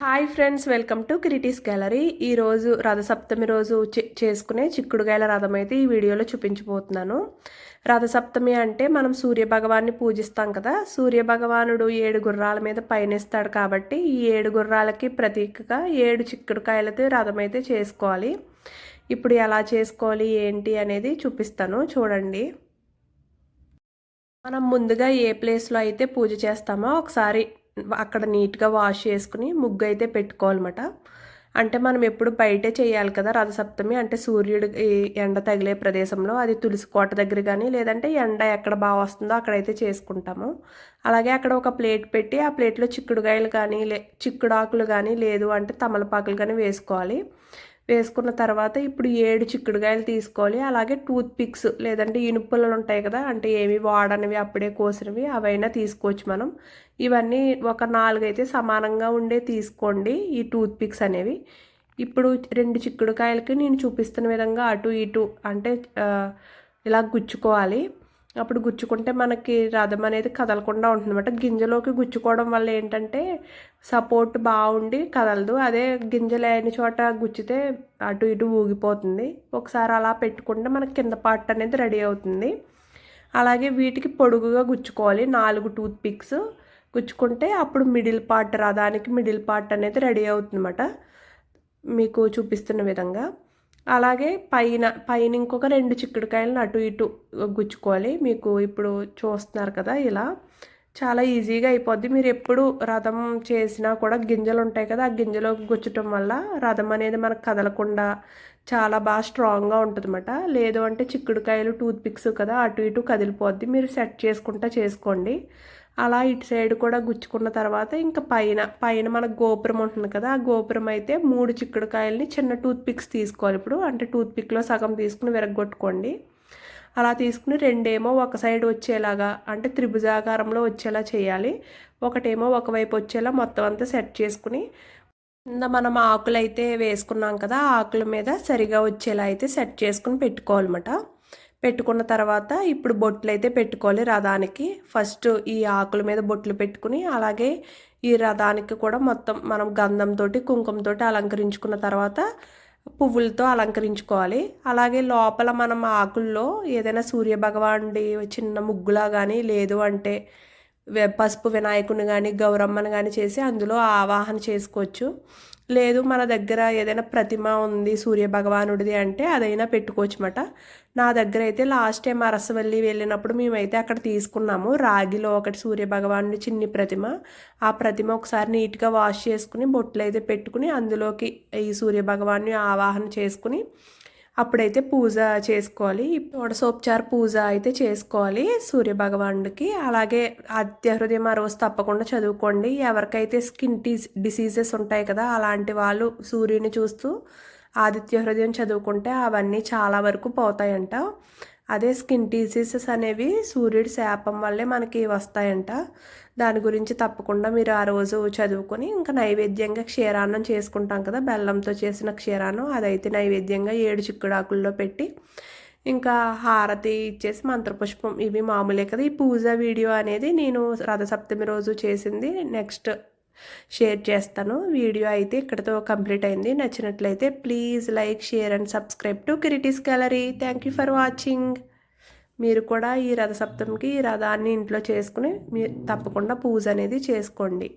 Hi friends welcome to Kriti's gallery. ఈరోజు రథసప్తమి రోజు చేసుకునే చిక్కుడుగాయల రథం అయితే ఈ వీడియోలో చూపించబోతున్నాను. రథసప్తమి అంటే మనం సూర్య భగవాన్ని పూజిస్తాం కదా. సూర్య భగవానుడు ఏడు గుర్రాల మీద పయనిస్తాడు కాబట్టి ఈ ఏడు గుర్రాలకి ప్రతీకగా ఏడు చిక్కుడుకాయలతో రథం అయితే చేసుకోవాలి. ఇప్పుడు ఎలా చేసుకోవాలి ఏంటి అనేది చూపిస్తాను. చూడండి. మనం ముందుగా ఏ ప్లేస్లో అయితే పూజ చేస్తామో ఒకసారి అక్కడ నీట్గా వాష్ చేసుకుని ముగ్గు అయితే పెట్టుకోవాలన్నమాట. అంటే మనం ఎప్పుడు బయటే చేయాలి కదా రథసప్తమి. అంటే సూర్యుడు ఎండ తగిలే ప్రదేశంలో అది తులసి కోట దగ్గర కానీ లేదంటే ఎండ ఎక్కడ బాగా వస్తుందో అక్కడైతే చేసుకుంటాము. అలాగే అక్కడ ఒక ప్లేట్ పెట్టి ఆ ప్లేట్లో చిక్కుడుగాయలు కానీ లే చిక్కుడాకులు కానీ లేదు అంటే తమలపాకులు కానీ వేసుకోవాలి. వేసుకున్న తర్వాత ఇప్పుడు ఏడు చిక్కుడుకాయలు తీసుకోవాలి. అలాగే టూత్ పిక్స్ లేదంటే ఇనుపులు ఉంటాయి కదా అంటే ఏమి వాడనివి అప్పుడే కోసినవి అవైనా తీసుకోవచ్చు మనం. ఇవన్నీ ఒక నాలుగైతే సమానంగా ఉండే తీసుకోండి ఈ టూత్ పిక్స్ అనేవి. ఇప్పుడు రెండు చిక్కుడుకాయలకి నేను చూపిస్తున్న విధంగా అటు ఇటు అంటే ఇలా గుచ్చుకోవాలి. అప్పుడు గుచ్చుకుంటే మనకి రథం అనేది కదలకుండా ఉంటుందన్నమాట. గింజలోకి గుచ్చుకోవడం వల్ల ఏంటంటే సపోర్ట్ బాగుండి కదలదు. అదే గింజ లేని చోట గుచ్చితే అటు ఇటు ఊగిపోతుంది. ఒకసారి అలా పెట్టుకుంటే మనకి కింద పార్ట్ అనేది రెడీ అవుతుంది. అలాగే వీటికి పొడుగుగా గుచ్చుకోవాలి. నాలుగు టూత్ పిక్స్ గుచ్చుకుంటే అప్పుడు మిడిల్ పార్ట్ రథానికి మిడిల్ పార్ట్ అనేది రెడీ అవుతుందన్నమాట. మీకు చూపిస్తున్న విధంగా. అలాగే పైన పైన ఇంకొక రెండు చిక్కుడుకాయలను అటు ఇటు గుచ్చుకోవాలి. మీకు ఇప్పుడు చూస్తున్నారు కదా ఇలా. చాలా ఈజీగా అయిపోద్ది. మీరు ఎప్పుడు రథం చేసినా కూడా గింజలు ఉంటాయి కదా ఆ గింజలో గుచ్చటం వల్ల రథం అనేది మనకు కదలకుండా చాలా బాగా స్ట్రాంగ్గా ఉంటుందన్నమాట. లేదు అంటే చిక్కుడుకాయలు టూత్ పిక్స్ కదా అటు ఇటు కదిలిపోద్ది. మీరు సెట్ చేసుకుంటా చేసుకోండి. అలా ఇటు సైడ్ కూడా గుచ్చుకున్న తర్వాత ఇంకా పైన పైన మన గోపురం ఉంటుంది కదా ఆ గోపురం అయితే మూడు చిక్కుడుకాయలని చిన్న టూత్ పిక్స్ తీసుకోవాలి. ఇప్పుడు అంటే టూత్ పిక్లో సగం తీసుకుని విరగొట్టుకోండి. అలా తీసుకుని రెండేమో ఒక సైడ్ వచ్చేలాగా అంటే త్రిభుజాకారంలో వచ్చేలా చేయాలి. ఒకటేమో ఒకవైపు వచ్చేలా మొత్తం అంతా సెట్ చేసుకుని ఇంకా మనం ఆకులు అయితే వేసుకున్నాం కదా ఆకుల మీద సరిగా వచ్చేలా అయితే సెట్ చేసుకుని పెట్టుకోవాలన్నమాట. పెట్టుకున్న తర్వాత ఇప్పుడు బొట్లు అయితే పెట్టుకోవాలి రథానికి. ఫస్ట్ ఈ ఆకుల మీద బొట్లు పెట్టుకుని అలాగే ఈ రథానికి కూడా మొత్తం మనం గంధంతో కుంకుమతో అలంకరించుకున్న తర్వాత పువ్వులతో అలంకరించుకోవాలి. అలాగే లోపల మనం ఆకుల్లో ఏదైనా సూర్యభగవానుడి చిన్న ముగ్గులా కానీ లేదు అంటే పసుపు వినాయకుని కానీ గౌరమ్మని కానీ చేసి అందులో ఆవాహన చేసుకోవచ్చు. లేదు మన దగ్గర ఏదైనా ప్రతిమ ఉంది సూర్య భగవానుడిది అంటే అదైనా పెట్టుకోవచ్చు అన్నమాట నా దగ్గర అయితే లాస్ట్ టైం అరసవల్లి వెళ్ళినప్పుడు మేమైతే అక్కడ తీసుకున్నాము. రాగిలో ఒకటి సూర్య భగవానుడి చిన్ని ప్రతిమ. ఆ ప్రతిమ ఒకసారి నీట్గా వాష్ చేసుకుని బొట్లు అయితే పెట్టుకుని అందులోకి ఈ సూర్య భగవాన్ని ఆవాహన చేసుకుని అప్పుడైతే పూజ చేసుకోవాలి. షోడశోపచార పూజ అయితే చేసుకోవాలి సూర్య భగవానుడికి అలాగే ఆద్య హృదయం ఆ రోజు తప్పకుండా చదువుకోండి. ఎవరికైతే స్కిన్ టీస్ డిసీజెస్ ఉంటాయి కదా అలాంటి వాళ్ళు సూర్యుని చూస్తూ ఆదిత్య హృదయం చదువుకుంటే అవన్నీ చాలా వరకు పోతాయంట. అదే స్కిన్ డిసీజెస్ అనేవి సూర్యుడి శాపం వల్లే మనకి వస్తాయంట. దాని గురించి తప్పకుండా మీరు ఆ రోజు చదువుకొని ఇంకా నైవేద్యంగా క్షీరాన్నం చేసుకుంటాం కదా. బెల్లంతో చేసిన క్షీరాన్నం అదైతే నైవేద్యంగా ఏడు చిక్కుడాకుల్లో పెట్టి ఇంకా హారతి ఇచ్చేసి మంత్రపుష్పం. ఇవి మామూలే కదా. ఈ పూజ వీడియో అనేది నేను రథసప్తమి రోజు చేసింది. నెక్స్ట్ షేర్ చేస్తాను. వీడియో అయితే ఇక్కడతో కంప్లీట్ అయింది. నచ్చినట్లయితే please like share and subscribe to Kiriti's gallery. Thank you for watching మీరు కూడా ఈ రథసప్తమికి ఈ రథాన్ని ఇంట్లో చేసుకుని మీరు తప్పకుండా పూజ అనేది చేసుకోండి.